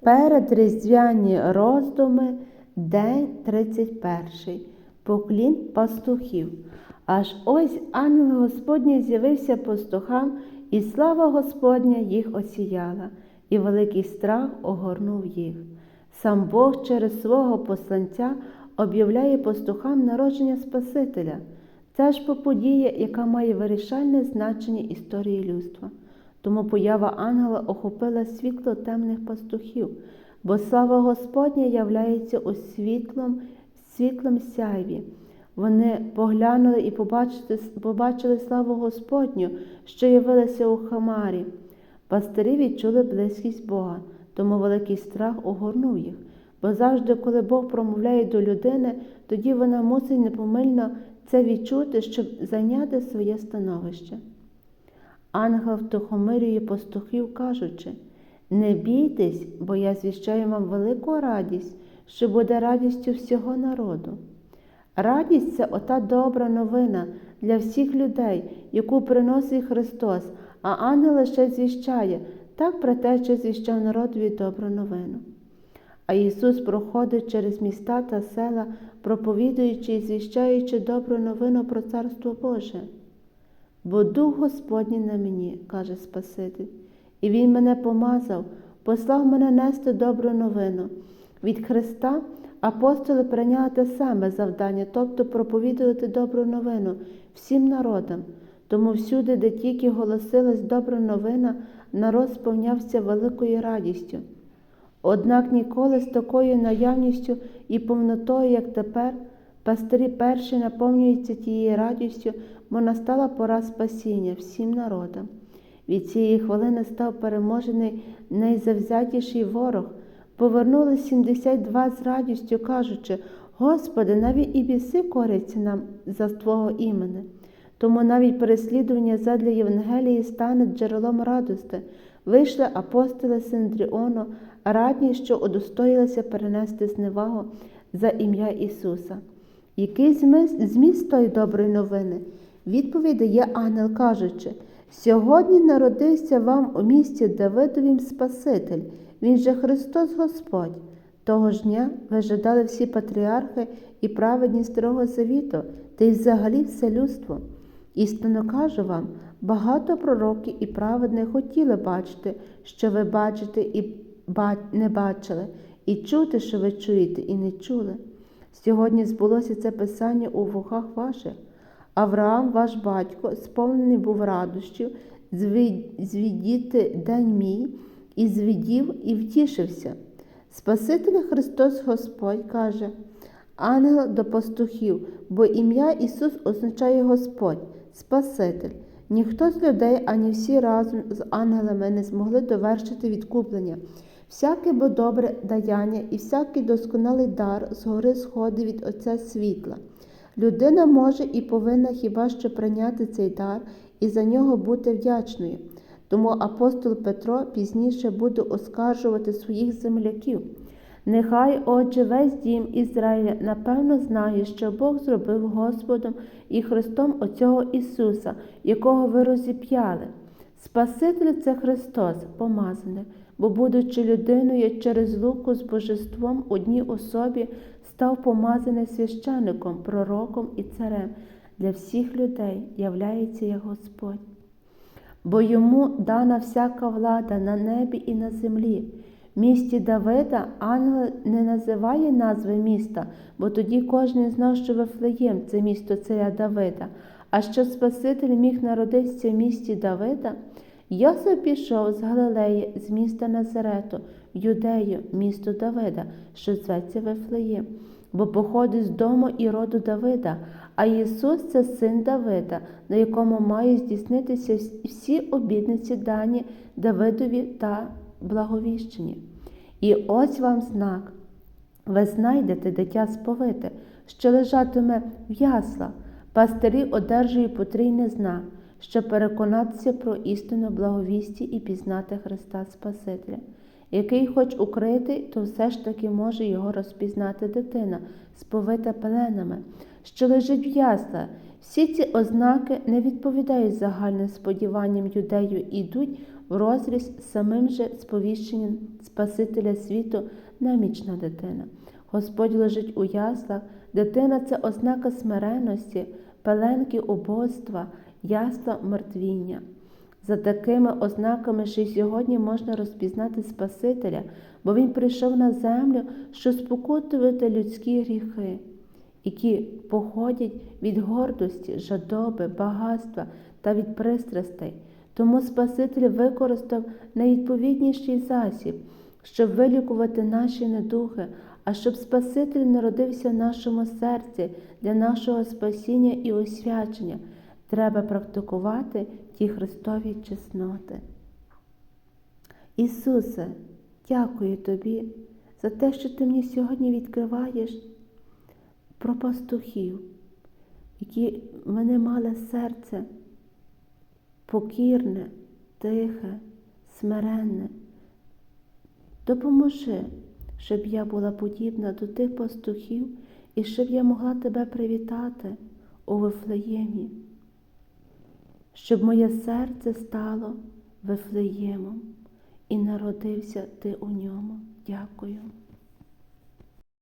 Передріздвяні роздуми, день 31. Поклін пастухів. Аж ось ангел Господній з'явився пастухам, і слава Господня їх осіяла, і великий страх огорнув їх. Сам Бог через свого посланця об'являє пастухам народження Спасителя. Це ж подія, яка має вирішальне значення історії людства. Тому поява ангела охопила світло темних пастухів, бо слава Господня являється у світлом, світлом сяйві. Вони поглянули і побачили, побачили славу Господню, що явилася у Хамарі. Пастирі відчули близькість Бога, тому великий страх огорнув їх. Бо завжди, коли Бог промовляє до людини, тоді вона мусить непомильно це відчути, щоб зайняти своє становище. Ангел втихомирює пастухів, кажучи, не бійтесь, бо я звіщаю вам велику радість, що буде радістю всього народу. Радість це ота добра новина для всіх людей, яку приносить Христос, а ангел лише звіщає так про те, що звіщав народові добру новину. А Ісус проходить через міста та села, проповідуючи і звіщаючи добру новину про Царство Боже. Бо Дух Господній на мені, каже Спаситель, і Він мене помазав, послав мене нести добру новину. Від Христа апостоли прийняли те саме завдання, тобто проповідувати добру новину всім народам. Тому всюди, де тільки голосилась добра новина, народ сповнявся великою радістю. Однак ніколи з такою наявністю і повнотою, як тепер, пастирі перші наповнюються тією радістю, бо настала пора спасіння всім народам. Від цієї хвилини став переможений найзавзятіший ворог. Повернули 72 з радістю, кажучи, Господи, навіть і біси коряться нам за Твого імени. Тому навіть переслідування задля Євангелії стане джерелом радости. Вийшли апостоли Синдріону, радні, що удостоїлися перенести зневагу за ім'я Ісуса. Який зміст тої доброї новини? Відповідь дає ангел, кажучи, сьогодні народився вам у місті Давидовім Спаситель, Він же Христос Господь. Того ж дня вижидали всі патріархи і праведні Старого Завіту, та й взагалі все людство. Істинно кажу вам, багато пророків і праведних хотіли бачити, що ви бачите і не бачили, і чути, що ви чуєте, і не чули. Сьогодні збулося це писання у вухах ваших. Авраам, ваш батько, сповнений був радощів, звідіти день мій, і звідів, і втішився. Спаситель Христос Господь каже, ангел до пастухів, бо ім'я Ісус означає Господь, Спаситель. Ніхто з людей, ані всі разом з ангелами не змогли довершити відкуплення. Всяке бо добре даяння і всякий досконалий дар згори сходить від Отця світла. Людина може і повинна хіба що прийняти цей дар і за нього бути вдячною. Тому апостол Петро пізніше буде оскаржувати своїх земляків. Нехай, отже, весь дім Ізраїля напевно знає, що Бог зробив Господом і Христом оцього Ісуса, якого ви розіп'яли. Спаситель це Христос, помазаний, бо, будучи людиною через луку з божеством одній особі, став помазаний священником, пророком і царем. Для всіх людей являється як Господь. Бо йому дана всяка влада на небі і на землі. В місті Давида ангел не називає назви міста, бо тоді кожен знав, що Вифлеєм це місто царя Давида, а що Спаситель міг народитися в місті Давида. Йосип пішов з Галилеї, з міста Назарету, в Юдею, місто Давида, що зветься Вифлеєм, бо походить з дому і роду Давида, а Ісус це син Давида, на якому мають здійснитися всі обідниці дані Давидові та благовіщені. І ось вам знак. Ви знайдете дитя сповите, що лежатиме в яслах, пастирі одержують потрійний знак, щоб переконатися про істину благовісті і пізнати Христа Спасителя. Який, хоч укритий, то все ж таки може його розпізнати дитина, сповита пеленами, що лежить в яслах. Всі ці ознаки не відповідають загальним сподіванням юдею і йдуть в розріз самим же сповіщенням Спасителя світу немічна дитина. Господь лежить у яслах, дитина це ознака смиренності, пеленки убоства, ясла мертвіння. За такими ознаками ще й сьогодні можна розпізнати Спасителя, бо Він прийшов на землю, щоб спокутувати людські гріхи, які походять від гордості, жадоби, багатства та від пристрастей. Тому Спаситель використав найвідповідніший засіб, щоб вилікувати наші недуги, а щоб Спаситель народився в нашому серці для нашого спасіння і освячення, треба практикувати ті Христові чесноти. Ісусе, дякую Тобі за те, що Ти мені сьогодні відкриваєш про пастухів, які мене мали серце покірне, тихе, смиренне. Допоможи, щоб я була подібна до тих пастухів і щоб я могла тебе привітати у Вифлеємі, щоб моє серце стало Вифлеємом і народився ти у ньому. Дякую.